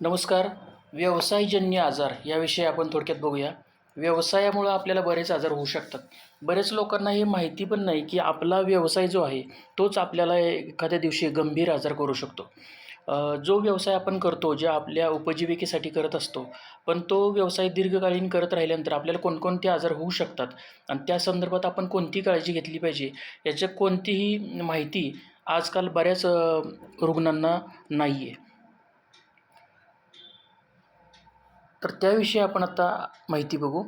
नमस्कार. व्यवसायजन्य आजार याविषयी आपण थोडक्यात बघूया. व्यवसायामुळं आपल्याला बरेच आजार होऊ शकतात. बरेच लोकांना हे माहिती पण नाही की आपला व्यवसाय जो आहे तोच आपल्याला एखाद्या दिवशी गंभीर आजार करू शकतो. जो व्यवसाय आपण करतो जे आपल्या उपजीविकेसाठी करत असतो पण तो व्यवसाय दीर्घकालीन करत राहिल्यानंतर आपल्याला कोणकोणते आजार होऊ शकतात? आणि त्या संदर्भात आपण कोणती काळजी घेतली पाहिजे? याच्या कोणतीही माहिती आजकाल बऱ्याच रुग्णांना नाही आहे तर त्याविषयी आपण आता माहिती बघू.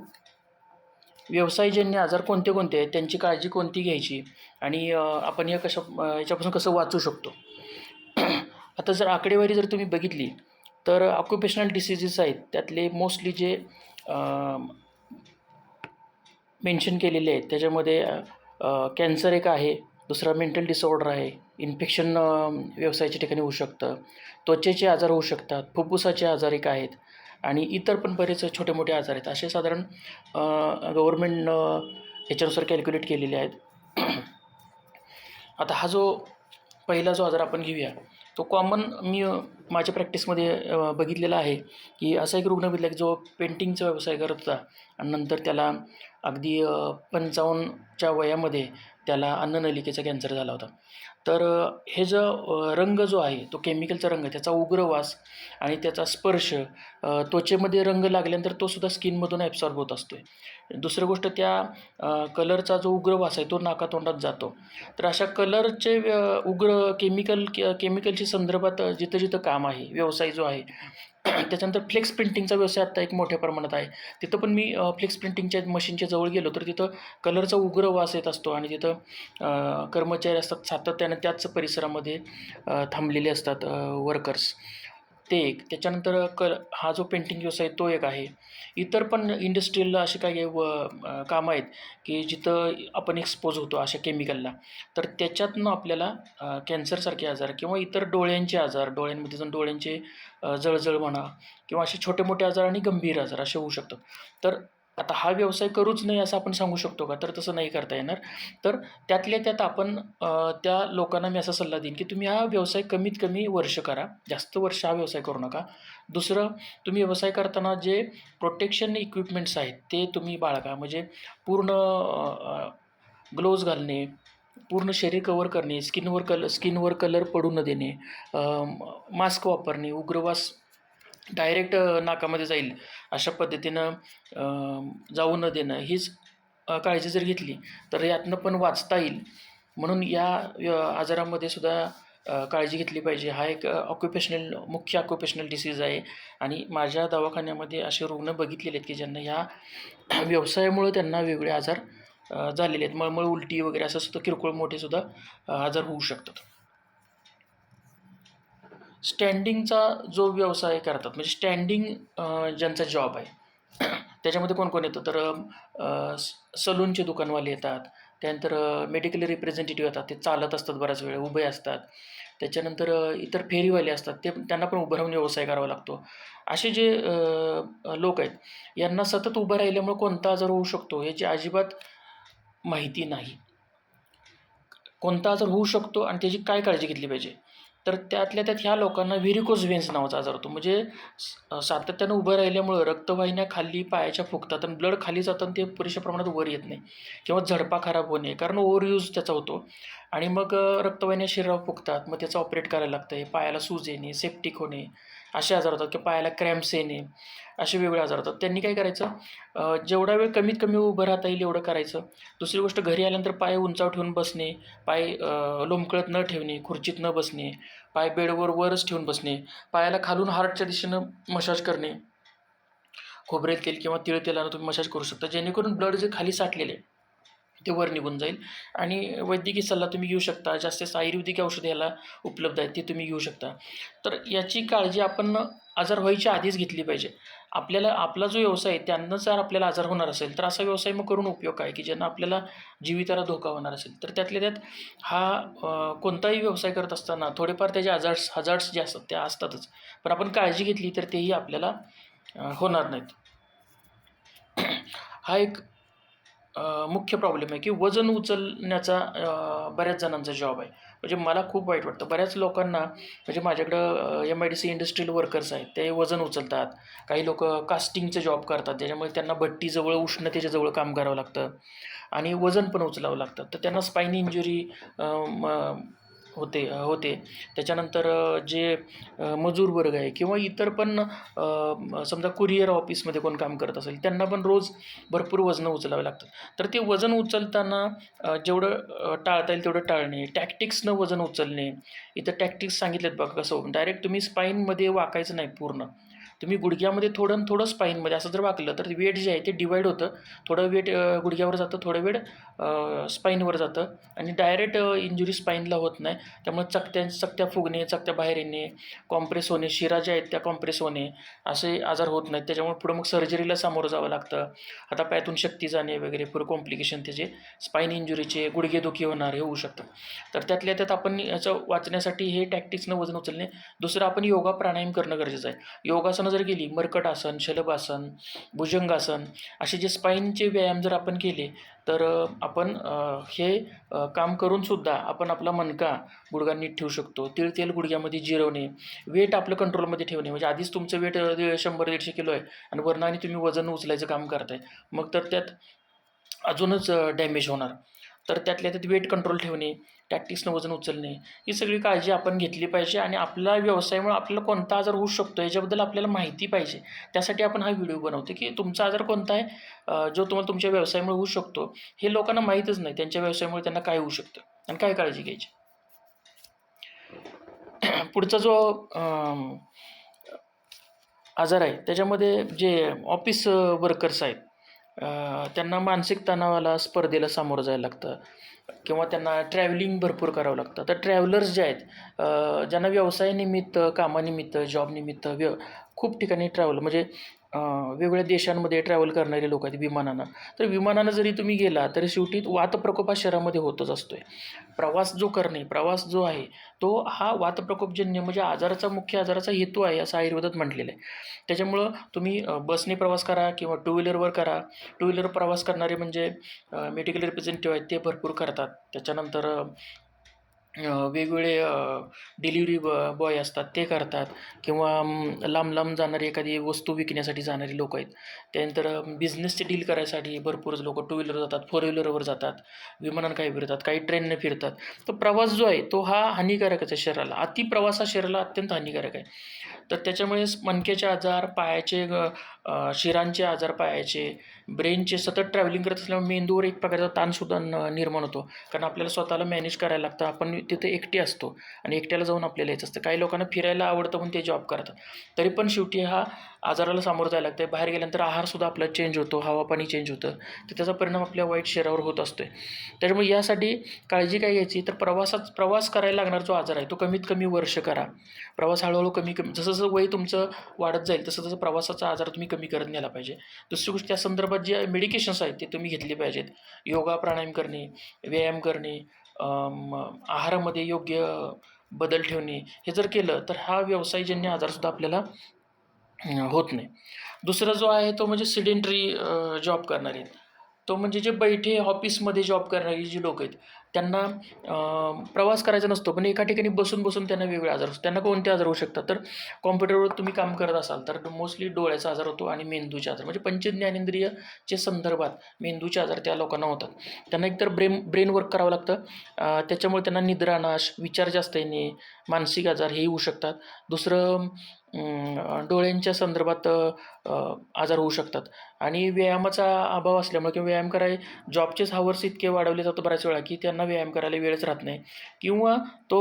व्यवसायजन्य आजार कोणते कोणते आहेत त्यांची काळजी कोणती घ्यायची आणि आपण या कशा याच्यापासून कसं वाचू शकतो. आता जर आकडेवारी जर तुम्ही बघितली तर ऑक्युपेशनल डिसिजेस आहेत त्यातले मोस्टली जे मेन्शन केलेले आहेत त्याच्यामध्ये कॅन्सर एक आहे दुसरा मेंटल डिसऑर्डर आहे इन्फेक्शन व्यवसायाच्या ठिकाणी होऊ शकतं त्वचेचे आजार होऊ शकतात फुफ्फुसाचे आजार एक आहेत आणि इतर पण बरेच छोटे मोठे आजार आहेत. असे साधारण गव्हर्मेंटनं याच्यानुसार कॅल्क्युलेट केलेले आहेत. आता हा जो पहिला जो आजार आपण घेऊया तो कॉमन मी माझ्या प्रॅक्टिसमध्ये बघितलेला आहे की असा एक रुग्ण बघितला की जो पेंटिंगचा व्यवसाय करत होता आणि नंतर त्याला अगदी पंचावन्नच्या वयामध्ये त्याला अन्ननलिकेचा कॅन्सर झाला होता. तर हे जो रंग जो आहे तो केमिकलचा रंग त्याचा उग्र वास आणि त्याचा स्पर्श त्वचेमध्ये रंग लागल्यानंतर तो सुद्धा स्किनमधून ॲब्सॉर्ब होत असतो आहे दुसरी गोष्ट त्या कलरचा जो उग्र वास आहे तो नाकातोंडात जातो. तर अशा कलरचे उग्र केमिकल केमिकलच्या संदर्भात जिथं जिथं काम आहे व्यवसाय जो आहे त्याच्यानंतर फ्लेक्स प्रिंटिंगचा व्यवसाय आत्ता एक मोठ्या प्रमाणात आहे. तिथं पण मी फ्लेक्स प्रिंटिंगच्या मशीनच्या जवळ गेलो तर तिथं कलरचा उग्र वास येत असतो आणि तिथं कर्मचारी असतात सातत्यानं त्याच परिसरामध्ये थांबलेले असतात वर्कर्स ते एक. त्याच्यानंतर क हा जो पेंटिंग व्यवसाय तो एक आहे. इतर पण इंडस्ट्रीयलला असे काही व कामं आहेत की जिथं आपण एक्सपोज होतो अशा केमिकलला तर त्याच्यातनं आपल्याला कॅन्सरसारखे आजार किंवा इतर डोळ्यांचे आजार डोळ्यांमध्ये जाऊन डोळ्यांचे जळजळ म्हणा किंवा असे छोटे मोठे आजार आणि गंभीर आजार असे होऊ शकतात. तर आता हा व्यवसाय करूच नाही असं आपण सांगू शकतो का? तर तसं नाही करता येणार. तर त्यातल्या त्यात आपण त्या लोकांना मी असा सल्ला देईन की तुम्ही हा व्यवसाय कमीत कमी वर्ष करा. जास्त वर्ष हा व्यवसाय करू नका. दुसरं तुम्ही व्यवसाय करताना जे प्रोटेक्शन इक्विपमेंट्स आहेत ते तुम्ही बाळगा. म्हणजे पूर्ण ग्लोव्ज घालणे पूर्ण शरीर कवर करणे स्किनवर कलर स्किनवर कलर पडू न देणे मास्क वापरणे उग्रवास डायरेक्ट नाकामध्ये जाईल. अशा पद्धतीनं जाऊ न देणं हीच काळजी जर घेतली तर यातनं पण वाचता येईल. म्हणून या आजारामध्ये सुद्धा काळजी घेतली पाहिजे. हा एक ऑक्युपेशनल मुख्य ऑक्युपेशनल डिसीज आहे. आणि माझ्या दवाखान्यामध्ये असे रुग्ण बघितलेले आहेत की ज्यांना ह्या व्यवसायामुळं त्यांना वेगळे आजार झालेले आहेत. मळमळ उलटी वगैरे असं सुद्धा किरकोळ मोठेसुद्धा आजार होऊ शकतात. स्टँडिंगचा जो व्यवसाय करतात म्हणजे स्टँडिंग ज्यांचा जॉब आहे त्याच्यामध्ये कोण कोण येतं? तर सलूनचे दुकानवाले येतात त्यानंतर मेडिकल रिप्रेझेंटेटिव्ह येतात ते चालत असतात बऱ्याच वेळ उभे असतात. त्याच्यानंतर इतर फेरीवाले असतात ते त्यांना पण उभं राहून व्यवसाय करावा लागतो. असे जे लोक आहेत यांना सतत उभं राहिल्यामुळे कोणता आजार होऊ शकतो याची अजिबात माहिती नाही. कोणता आजार होऊ शकतो आणि त्याची काय काळजी घेतली पाहिजे? तर त्यातल्या त्यात ह्या लोकांना व्हेरिकोज व्हेन्स नावाचा आजार होतो म्हणजे स- सातत्यानं उभं राहिल्यामुळं रक्तवाहिन्या खाली पायाच्या फुगतात आणि ब्लड खाली जाताना ते पुरेशा प्रमाणात वर येत नाही किंवा झडपा खराब होणे कारण ओव्हरयूज त्याचा होतो. आणि मग रक्तवाहिन्या शरीरावर फुकतात मग त्याचं ऑपरेट करायला लागतं. पायाला सूज येणे सेप्टिक होणे असे आजार होतात की पायाला क्रॅम्प्स येणे असे वेगळे आजार होतात. त्यांनी काय करायचं? जेवढा वेळ कमीत कमी उभं राहता येईल एवढं करायचं. दुसरी गोष्ट घरी आल्यानंतर पाय उंचावर ठेवून बसणे पाय लोंबकळत न ठेवणे खुर्चीत न बसणे पाय बेडवर वरच ठेवून बसणे पायाला खालून हार्टच्या दिशेनं मसाज करणे. खोबरेल तेल किंवा तिळ तेलानं तुम्ही मसाज करू शकता. जेणेकरून ब्लड जे खाली साठलेले आहे, ते वर निघून जाईल. आणि वैद्यकीय सल्ला तुम्ही घेऊ शकता. जास्तीत आयुर्वेदिक औषधे याला उपलब्ध आहेत ते तुम्ही घेऊ शकता. तर याची काळजी आपण आजार व्हायच्या आधीच घेतली पाहिजे. आपल्याला आपला जो व्यवसाय आहे त्यांना जर आपल्याला आजार होणार असेल तर असा व्यवसाय मग करून उपयोग काय की ज्यांना आपल्याला जीविताला धोका होणार असेल. तर त्यातल्या त्यात हा कोणताही व्यवसाय करत असताना थोडेफार त्याचे हजार्ड्स हजार्ड्स जे असतात त्या असतातच. पण आपण काळजी घेतली तर तेही आपल्याला होणार नाहीत. हा एक मुख्य प्रॉब्लेम आहे की वजन उचलण्याचा बऱ्याच जणांचा जॉब आहे. म्हणजे मला खूप वाईट वाटतं. बऱ्याच लोकांना म्हणजे माझ्याकडं M I D C industrial workers आहेत. ते वजन उचलतात. काही लोक कास्टिंगचे जॉब करतात. त्याच्यामुळे त्यांना भट्टीजवळ उष्णतेच्या जवळ काम करावं लागतं. आणि वजन पण उचलावं लागतं. तर त्यांना स्पाईन इंजुरी होते होते. त्याच्यानंतर जे मजूर वर्ग आहे किंवा इतर पण समजा कुरिअर ऑफिसमध्ये कोण काम करत असेल त्यांना पण रोज भरपूर वजनं उचलावे लागतात. तर ते वजन उचलताना जेवढं टाळता येईल तेवढं टाळणे टॅक्टिक्सनं वजन उचलणे. इथं टॅक्टिक्स सांगितलेत बघा कसं डायरेक्ट तुम्ही स्पाईनमध्ये वाकायचं नाही पूर्ण. तुम्ही गुडघ्यामध्ये थोडं आणि थोडं स्पाईनमध्ये असं जर वाकलं तर वेट जे आहे ते डिवाईड होतं. थोडं वेट गुडघ्यावर जातं थोडं वेळ स्पाईनवर जातं. आणि डायरेक्ट इंजुरी स्पाईनला होत नाही. त्यामुळे चकत्या चकत्या फुगणे चकत्या बाहेर येणे कॉम्प्रेस होणे शिरा ज्या आहेत त्या कॉम्प्रेस होणे असे आजार होत नाहीत. त्याच्यामुळे पुढं मग सर्जरीला सामोरं जावं लागतं. आता पायातून शक्ती जाणे वगैरे पुढे कॉम्प्लिकेशन त्याचे स्पाईन इंजुरीचे गुडघेदुखी होणार हे होऊ शकतं. तर त्यातल्या त्यात आपण याचं वाचण्यासाठी हे टॅक्टिक्सनं वजन उचलणे. दुसरं आपण योगा प्राणायाम करणं गरजेचं आहे. योगासन जर गेली मर्कट आसन शलभासन भुजंगासन असे जे स्पाईनचे व्यायाम जर आपण केले तर आपण हे काम करूनसुद्धा आपण आपला मनका गुडघा नीट ठेवू शकतो. तिळ तेल गुडघ्यामध्ये जिरवणे वेट आपलं कंट्रोलमध्ये ठेवणे म्हणजे आधीच तुमचं वेट शंभर दीडशे किलो आहे आणि वरनं आणि तुम्ही वजन उचलायचं काम करताय. मग तर त्यात अजूनच डॅमेज होणार. तर त्यातल्या त्यात वेट कंट्रोल ठेवणे टॅक्टिक्सनं वजन उचलणे ही सगळी काळजी आपण घेतली पाहिजे आणि आपला व्यवसायामुळे आपल्याला कोणता आजार होऊ शकतो याच्याबद्दल आपल्याला माहिती पाहिजे. त्यासाठी आपण हा व्हिडिओ बनवतो की तुमचा आजार कोणता आहे जो तुम्हाला तुमच्या व्यवसायामुळे होऊ शकतो हे लोकांना माहीतच नाही त्यांच्या व्यवसायामुळे त्यांना काय होऊ शकतं आणि काय काळजी घ्यायची. पुढचा जो आजार आहे त्याच्यामध्ये जे ऑफिस वर्कर्स आहेत त्यांना मानसिक तणावाला स्पर्धेला सामोरं जायला लागतं. किंवा त्यांना ट्रॅव्हलिंग भरपूर करावं लागतं. तर ट्रॅव्हलर्स जे आहेत ज्यांना व्यवसायानिमित्त कामानिमित्त जॉबनिमित्त व्य खूप ठिकाणी ट्रॅव्हल म्हणजे वेगवेगळ्या देशांमध्ये ट्रॅव्हल करणारे लोक आहेत विमानानं. तर विमानानं जरी तुम्ही गेला तरी शेवटी वातप्रकोप हा शहरामध्ये होतच असतो आहे प्रवास जो करणे प्रवास जो आहे तो हा वातप्रकोपजन्य म्हणजे आजाराचा मुख्य आजाराचा हेतू आहे असं आयुर्वेदात म्हटलेलं आहे. त्याच्यामुळं तुम्ही बसने प्रवास करा किंवा टू व्हीलरवर करा. टू व्हीलर प्रवास करणारे म्हणजे मेडिकल रिप्रेझेंटेटिव्ह आहेत ते भरपूर करतात. त्याच्यानंतर वेगवेगळे डिलिव्हरी बॉय असतात ते करतात. किंवा लांब लांब जाणारी एखादी वस्तू विकण्यासाठी जाणारी लोक आहेत. त्यानंतर बिझनेसचे डील करायसाठी भरपूर लोक टू व्हीलर जातात फोर व्हीलरवर जातात. विमानानं काही फिरतात काही ट्रेनने फिरतात. तर प्रवास जो आहे तो हा हानिकारकच आहे शरीराला. अति प्रवास हा शरीराला अत्यंत हानिकारक आहे. तर त्याच्यामुळे मणक्याचे आजार पायाचे ग- शिरांचे आजार पायाचे ब्रेनचे सतत ट्रॅव्हलिंग करत असल्यामुळे मेंदूवर एक प्रकारचा ताणसुद्धा न- निर्माण होतो. कारण आपल्याला स्वतःला मॅनेज करायला लागतं. आपण तिथे एकटे असतो आणि एकट्याला जाऊन आपल्याला यायचं असतं. काही लोकांना फिरायला आवडतं म्हणून ते जॉब करतात. तरी पण शेवटी हा आजाराला सामोरं जायला लागतं बाहेर गेल्यानंतर आहारसुद्धा आपला चेंज होतो. हवा पाणी चेंज होतं. तर त्याचा परिणाम आपल्या वाईट शरीरावर होत असतोय. त्याच्यामुळे यासाठी काळजी काय घ्यायची? तर प्रवासात प्रवास करायला लागणार जो आजार आहे तो कमीत कमी वर्ष करा. प्रवास हळूहळू कमी कमी जसं जसं वय तुमचं वाढत जाईल तसं तसं प्रवासाचा आजार तुम्ही कमी करत नेला पाहिजे. दुसरी गोष्ट त्या संदर्भात जे मेडिकेशन्स आहेत ते तुम्ही घेतले पाहिजेत. योगा प्राणायाम करणे व्यायाम करणे आहारामध्ये योग्य बदल ठेवणे हे जर केलं तर हा व्यवसायजन्य आजारसुद्धा आपल्याला होत नाही. दुसरा जो आहे तो म्हणजे सिडेंटरी जॉब करणारे. तो म्हणजे जे बैठे ऑफिसमध्ये जॉब करणारी जी लोक आहेत त्यांना प्रवास करायचा नसतो पण एका ठिकाणी बसून बसून त्यांना वेगळे आजार असतो त्यांना कोणते आजार होऊ शकतात? तर कॉम्प्युटरवर तुम्ही काम करत असाल तर मोस्टली डोळ्याचा आजार होतो आणि मेंदूचे आजार. म्हणजे पंचज्ञानेंद्रियचे संदर्भात मेंदूचे आजार त्या लोकांना होतात. त्यांना एकतर ब्रेन ब्रेन वर्क करावं लागतं. त्याच्यामुळे त्यांना निद्रानाश विचार जास्त येणे मानसिक आजार हे होऊ शकतात. दुसरं डोळ्यांच्या संदर्भात आजार होऊ शकतात. आणि व्यायामाचा अभाव असल्यामुळे किंवा व्यायाम कराय जॉबचेच हावर्स इतके वाढवले जातो बऱ्याच वेळा की त्यांना व्यायाम करायला वेळच राहत नाही. किंवा तो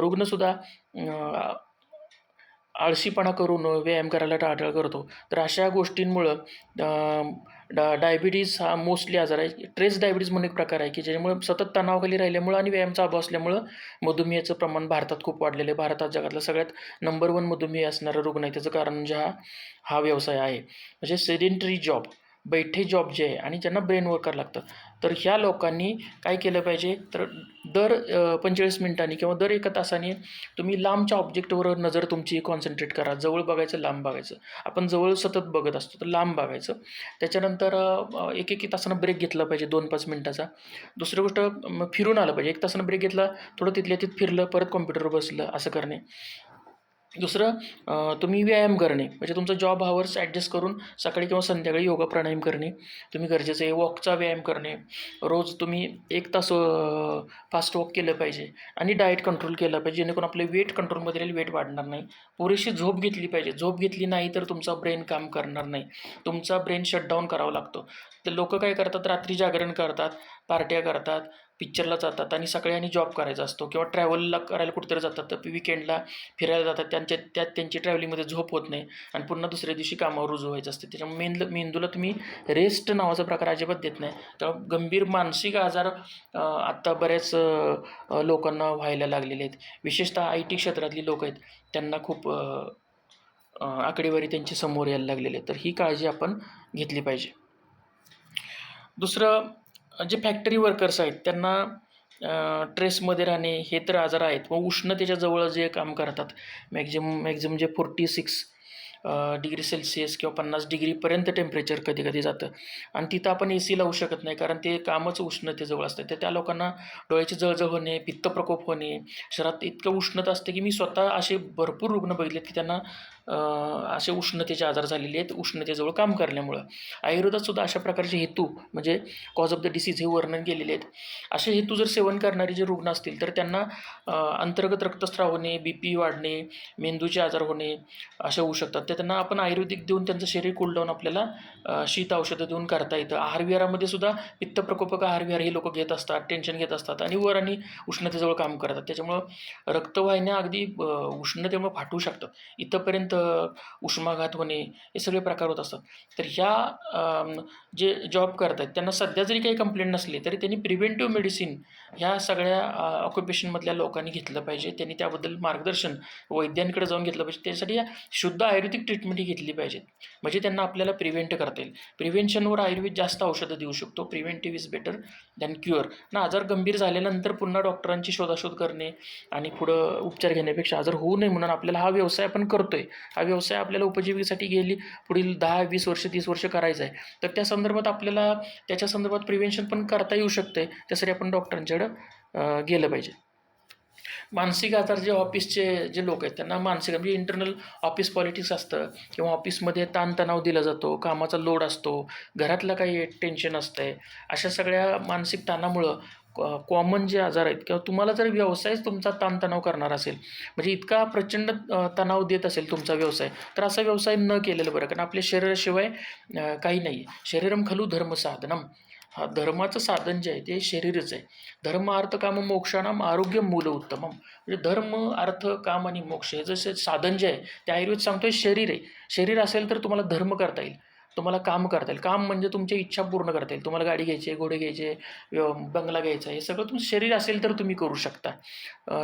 रुग्णसुद्धा आळशीपणा करून व्यायाम करायला टाळाटाळ करतो. तर अशा गोष्टींमुळं डा डायबिटीज हा मोस्टली आजार आहे. ट्रेस डायबिटीज म्हणून एक प्रकार आहे की ज्याच्यामुळे सतत तणावाखाली राहिल्यामुळं आणि व्यायामचा अभाव असल्यामुळं मधुमेहाचं प्रमाण भारतात खूप वाढलेलं आहे. भारतात जगातला सगळ्यात नंबर वन मधुमेह असणारा रुग्ण आहे. त्याचं कारण म्हणजे हा हा व्यवसाय आहे. म्हणजे सेडेंटरी जॉब बैठे जॉब जे आहे आणि ज्यांना ब्रेन वर्कर लागतं. तर ह्या लोकांनी काय केलं पाहिजे? तर दर पंचेचाळीस मिनिटांनी किंवा दर एका तासाने तुम्ही लांबच्या ऑब्जेक्टवर नजर तुमची कॉन्सन्ट्रेट करा. जवळ बघायचं लांब बघायचं. आपण जवळ सतत बघत असतो तर लांब बघायचं. त्याच्यानंतर एक एक तासानं ब्रेक घेतला पाहिजे दोन पाच मिनिटाचा. दुसरी गोष्ट फिरून आलं पाहिजे. एक तासानं ब्रेक घेतला थोडं तिथल्या तिथं फिरलं परत कॉम्प्युटरवर बसलं असं करणे. दुसरं तुम्ही व्यायाम करणे म्हणजे तुमचं जॉब हावर्स ॲडजस्ट करून सकाळी किंवा संध्याकाळी योगा प्राणायाम करणे तुम्ही गरजेचं आहे वॉकचा व्यायाम करणे रोज तुम्ही एक तास फास्ट वॉक केलं पाहिजे आणि डाएट कंट्रोल केलं पाहिजे जेणेकरून आपले वेट कंट्रोलमध्ये राहील वेट वाढणार नाही. पुरेशी झोप घेतली पाहिजे झोप घेतली नाही तर तुमचा ब्रेन काम करणार नाही. तुमचा ब्रेन शटडाऊन करावा लागतो. तर लोक काय करतात? रात्री जागरण करतात पार्ट्या करतात पिक्चरला जातात आणि सकाळी आणि जॉब करायचा असतो किंवा ट्रॅव्हलला करायला कुठेतरी जातात तर विकेंडला फिरायला जातात त्यांच्या त्यात त्यांची ट्रॅव्हलिंगमध्ये झोप होत नाही आणि पुन्हा दुसऱ्या दिवशी कामावर रुजू व्हायचं असते. त्याच्यामुळे मेंद मेंदूला तुम्ही रेस्ट नावाचा प्रकार अजिबात देत नाही. त्यामुळे गंभीर मानसिक आजार आत्ता बऱ्याच लोकांना व्हायला लागलेले आहेत. विशेषतः आय टी क्षेत्रातली लोक आहेत त्यांना खूप आकडेवारी त्यांची समोर यायला लागलेली आहे तर ही काळजी आपण घेतली पाहिजे. दुसरं जे फॅक्टरी वर्कर्स आहेत त्यांना ट्रेसमध्ये राहणे हे तर आजार आहेत. व उष्णतेच्या जवळ जे काम करतात मॅक्झिमम मॅक्झिमम जे फोर्टी सिक्स डिग्री सेल्सिअस किंवा पन्नास डिग्रीपर्यंत टेम्परेचर कधी कधी जातं. आणि तिथं आपण ए सी लावू शकत नाही कारण ते कामच उष्णतेजवळ असतं. तर त्या लोकांना डोळ्याची जळजळ होणे पित्त प्रकोप होणे शहरात इतकं उष्णता असते की मी स्वतः असे भरपूर रुग्ण बघितलेत की त्यांना असे उष्णतेचे आजार झालेले आहेत उष्णतेजवळ काम करण्यामुळं आयुर्वेदात सुद्धा अशा प्रकारचे हेतू म्हणजे कॉज ऑफ द डिसीज हे वर्णन केलेले आहेत. असे हेतू जर सेवन करणारे जे रुग्ण असतील तर त्यांना अंतर्गत रक्तस्राव होणे बी पी वाढणे मेंदूचे आजार होणे असे होऊ शकतात. तर त्यांना आपण आयुर्वेदिक देऊन त्यांचं शरीर कूल आपल्याला शीत औषधं देऊन करता येतं. आहारविहारामध्ये सुद्धा पित्तप्रकोपक आहारविहार हे लोक घेत असतात टेन्शन घेत असतात आणि वर आणि उष्णतेजवळ काम करतात. त्याच्यामुळं रक्तवाहिन्या अगदी उष्णतेमुळे फाटू शकतात इथंपर्यंत उष्माघात होणे हे सगळे प्रकार होत असतात. तर ह्या जे जॉब करत आहेत त्यांना सध्या जरी काही कंप्लेंट नसली तरी त्यांनी प्रिव्हेंटिव्ह मेडिसिन ह्या सगळ्या ऑक्युपेशनमधल्या लोकांनी घेतलं पाहिजे. त्यांनी त्याबद्दल मार्गदर्शन वैद्यांकडे जाऊन घेतलं पाहिजे. त्यासाठी या शुद्ध आयुर्वेदिक ट्रीटमेंट ही घेतली पाहिजेत म्हणजे त्यांना आपल्याला प्रिव्हेंट करता येईल. प्रिव्हेन्शनवर आयुर्वेद जास्त औषधं देऊ शकतो. Preventive is better than cure ना आजार गंभीर झाल्यानंतर पुन्हा डॉक्टरांची शोधाशोध करणे आणि पुढं उपचार घेण्यापेक्षा आजार होऊ नये म्हणून आपल्याला हा व्यवसाय आपण करतो आहे हा व्यवसाय आपल्याला उपजीविकेसाठी गेली पुढील दहा वीस वर्ष तीस वर्ष करायचा आहे. तर त्या संदर्भात आपल्याला त्याच्या संदर्भात प्रिव्हेन्शन पण करता येऊ शकतं आहे त्यासाठी आपण डॉक्टरांच्याकडं गेलं पाहिजे. मानसिक आजार जे ऑफिसचे जे लोक आहेत त्यांना मानसिक म्हणजे इंटरनल ऑफिस पॉलिटिक्स असतं किंवा ऑफिसमध्ये ताणतणाव दिला जातो कामाचा लोड असतो घरातलं काही टेन्शन असतंय अशा सगळ्या मानसिक ताणामुळं कॉमन जे आजार आहेत किंवा तुम्हाला जर व्यवसायच तुमचा ताणतणाव करणार असेल म्हणजे इतका प्रचंड तणाव देत असेल तुमचा व्यवसाय तर असा व्यवसाय न केलेलं बरं कारण आपल्या शरीराशिवाय काही नाही. आहे शरीरम खलू धर्म साधनम. हा धर्माचं साधन जे आहे ते शरीरच आहे. धर्म अर्थ काम मोक्षानाम आरोग्य मूल उत्तमम. म्हणजे धर्म अर्थ काम आणि मोक्ष हे जसे साधन जे आहे ते आयुर्वेद सांगतोय शरीर आहे. शरीर असेल तर तुम्हाला धर्म करता येईल. तुम्हाला काम करता येईल. काम म्हणजे तुमची इच्छा पूर्ण करता येईल. तुम्हाला गाडी घ्यायची आहे घोडे घ्यायचे बंगला घ्यायचा हे सगळं तुमचं शरीर असेल तर तुम्ही करू शकता.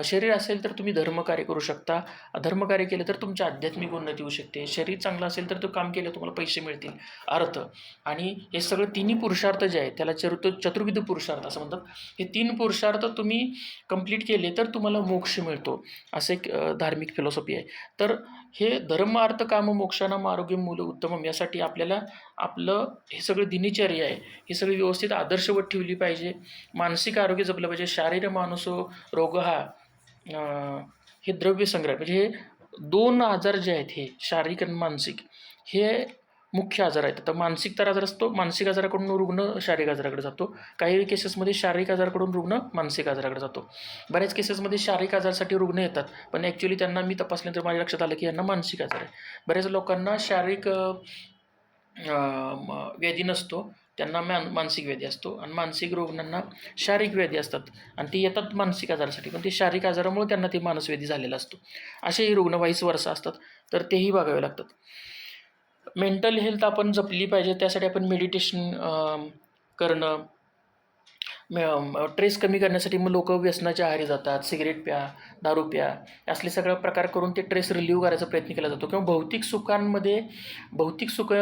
शरीर असेल तर तुम्ही धर्मकार्य करू शकता. धर्मकार्य केलं तर तुमची आध्यात्मिक उन्नती होऊ शकते. शरीर चांगलं असेल तर तो काम केलं तुम्हाला पैसे मिळतील. अर्थ. आणि हे सगळं तिन्ही पुरुषार्थ जे आहे त्याला चतुर चतुर्विध पुरुषार्थ असं म्हणतात. हे तीन पुरुषार्थ तुम्ही कंप्लीट केले तर तुम्हाला मोक्ष मिळतो. असं एक धार्मिक फिलॉसॉफी आहे. तर हे धर्म अर्थ काम मोक्षानाम आरोग्य मूल उत्तमम यासाठी आपल्याला आपलं हे सगळं दिनचर्या आहे. हे सगळी व्यवस्थित आदर्शवत ठेवली पाहिजे. मानसिक आरोग्य जपलं पाहिजे. शारीर माणूस रोग हा हे द्रव्य संग्रह. म्हणजे हे दोन आजार जे आहेत हे शारीरिक आणि मानसिक हे मुख्य आजार आहेत. आता मानसिक तर आजार असतो मानसिक आजाराकडून रुग्ण शारीरिक आजाराकडे जातो. काही केसेसमध्ये शारीरिक आजाराकडून रुग्ण मानसिक आजाराकडे जातो. बऱ्याच केसेसमध्ये शारीरिक आजारासाठी रुग्ण येतात पण ॲक्च्युली त्यांना मी तपासल्यानंतर माझ्या लक्षात आलं की यांना मानसिक आजार आहे बऱ्याच लोकांना शारीरिक व्याधी नसतो त्यांना मान मानसिक व्याधी असतो आणि मानसिक रुग्णांना शारीरिक व्याधी असतात आणि ते येतात मानसिक आजारासाठी पण ते शारीरिक आजारामुळे त्यांना ते मानसव्याधी झालेला असतो. असेही रुग्ण वाईस वर्ष असतात तर तेही बघावे लागतात. मेंटल हेल्थ आपण जपली पाहिजे त्यासाठी आपण मेडिटेशन करणं ट्रेस कमी करण्यासाठी मग लोक व्यसनाच्या आहारी जातात सिगरेट प्या दारू प्या असले सगळं प्रकार करून ते ट्रेस रिलीव्ह करायचा प्रयत्न केला जातो. किंवा भौतिक सुखांमध्ये भौतिक सुख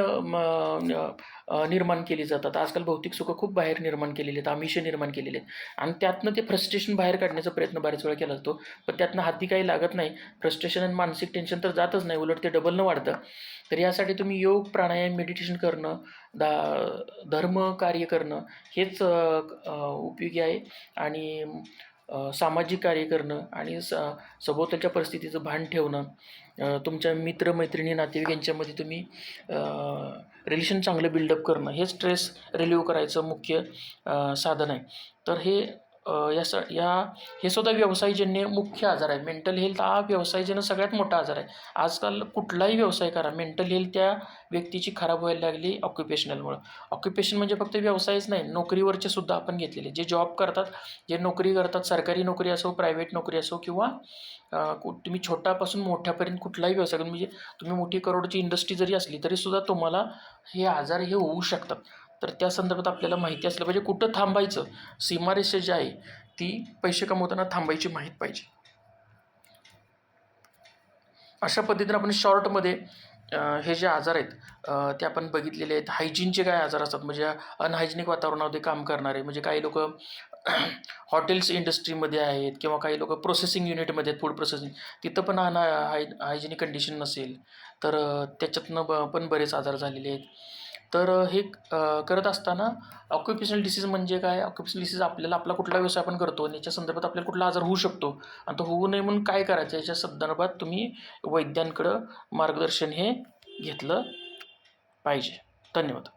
निर्माण केली जातात. आजकाल भौतिक सुखं खूप बाहेर निर्माण केलेली आहेत आमिष निर्माण केलेले आहेत. आणि त्यातनं ते फ्रस्ट्रेशन बाहेर काढण्याचा प्रयत्न बऱ्याच वेळा केला जातो. पण त्यातनं हाती काही लागत नाही. फ्रस्ट्रेशन आणि मानसिक टेन्शन तर जातच नाही. उलट ते डबलनं वाढतं. तर यासाठी तुम्ही योग प्राणायाम मेडिटेशन करणं दा धर्म कार्य करणं हेच उपयोगी आहे. आणि सामाजिक कार्य करणं आणि स सभोवतालच्या परिस्थितीचं भान ठेवणं तुमच्या मित्रमैत्रिणी नातेवाईक यांच्यामध्ये तुम्ही रिलेशन चांगलं बिल्डअप करणं हे स्ट्रेस रिलीव्ह करायचं मुख्य साधन आहे. तर हे या स या हे सुद्धा व्यवसायजन्य मुख्य आजार आहे मेंटल हेल्थ हा व्यवसायजन्य सगळ्यात मोठा आजार आहे. आजकाल कुठलाही व्यवसाय करा. मेंटल हेल्थ त्या व्यक्तीची खराब व्हायला लागली ऑक्युपेशनलमुळं ऑक्युपेशन म्हणजे फक्त व्यवसायच नाही नोकरीवरचे सुद्धा आपण घेतलेले. जे जॉब करतात जे नोकरी करतात सरकारी नोकरी असो प्रायव्हेट नोकरी असो किंवा कु- तुम्ही छोटापासून मोठ्यापर्यंत कुठलाही व्यवसाय म्हणजे तुम्ही मोठी करोडची इंडस्ट्री जरी असली तरीसुद्धा तुम्हाला हे आजार हे होऊ शकतात. तर त्या संदर्भात आपल्याला माहिती असलं पाहिजे. कुठं थांबायचं? सीमारेषा जी आहे ती पैसे कमवताना थांबायची माहीत पाहिजे. अशा पद्धतीने आपण शॉर्टमध्ये हे जे आजार आहेत ते आपण बघितलेले आहेत. हायजीनचे काय आजार असतात? म्हणजे अनहायजेनिक वातावरणामध्ये काम करणारे म्हणजे काही लोक हॉटेल्स इंडस्ट्रीमध्ये आहेत किंवा काही लोक प्रोसेसिंग युनिटमध्ये आहेत फूड प्रोसेसिंग. तिथं पण अन हाय हायजेनिक कंडिशन नसेल तर त्याच्यातनं ब पण बरेच आजार झालेले आहेत. तर हे करत असताना ऑक्युपेशनल डिसीज म्हणजे काय? ऑक्युपेशनल डिसीज आपल्याला आपला कुठला व्यवसाय आपण करतो आणि याच्या संदर्भात आपल्याला कुठला आजार होऊ शकतो. आणि तो होऊ नये म्हणून काय करायचं? याच्या संदर्भात तुम्ही वैद्यांकडं मार्गदर्शन हे घेतलं पाहिजे. धन्यवाद.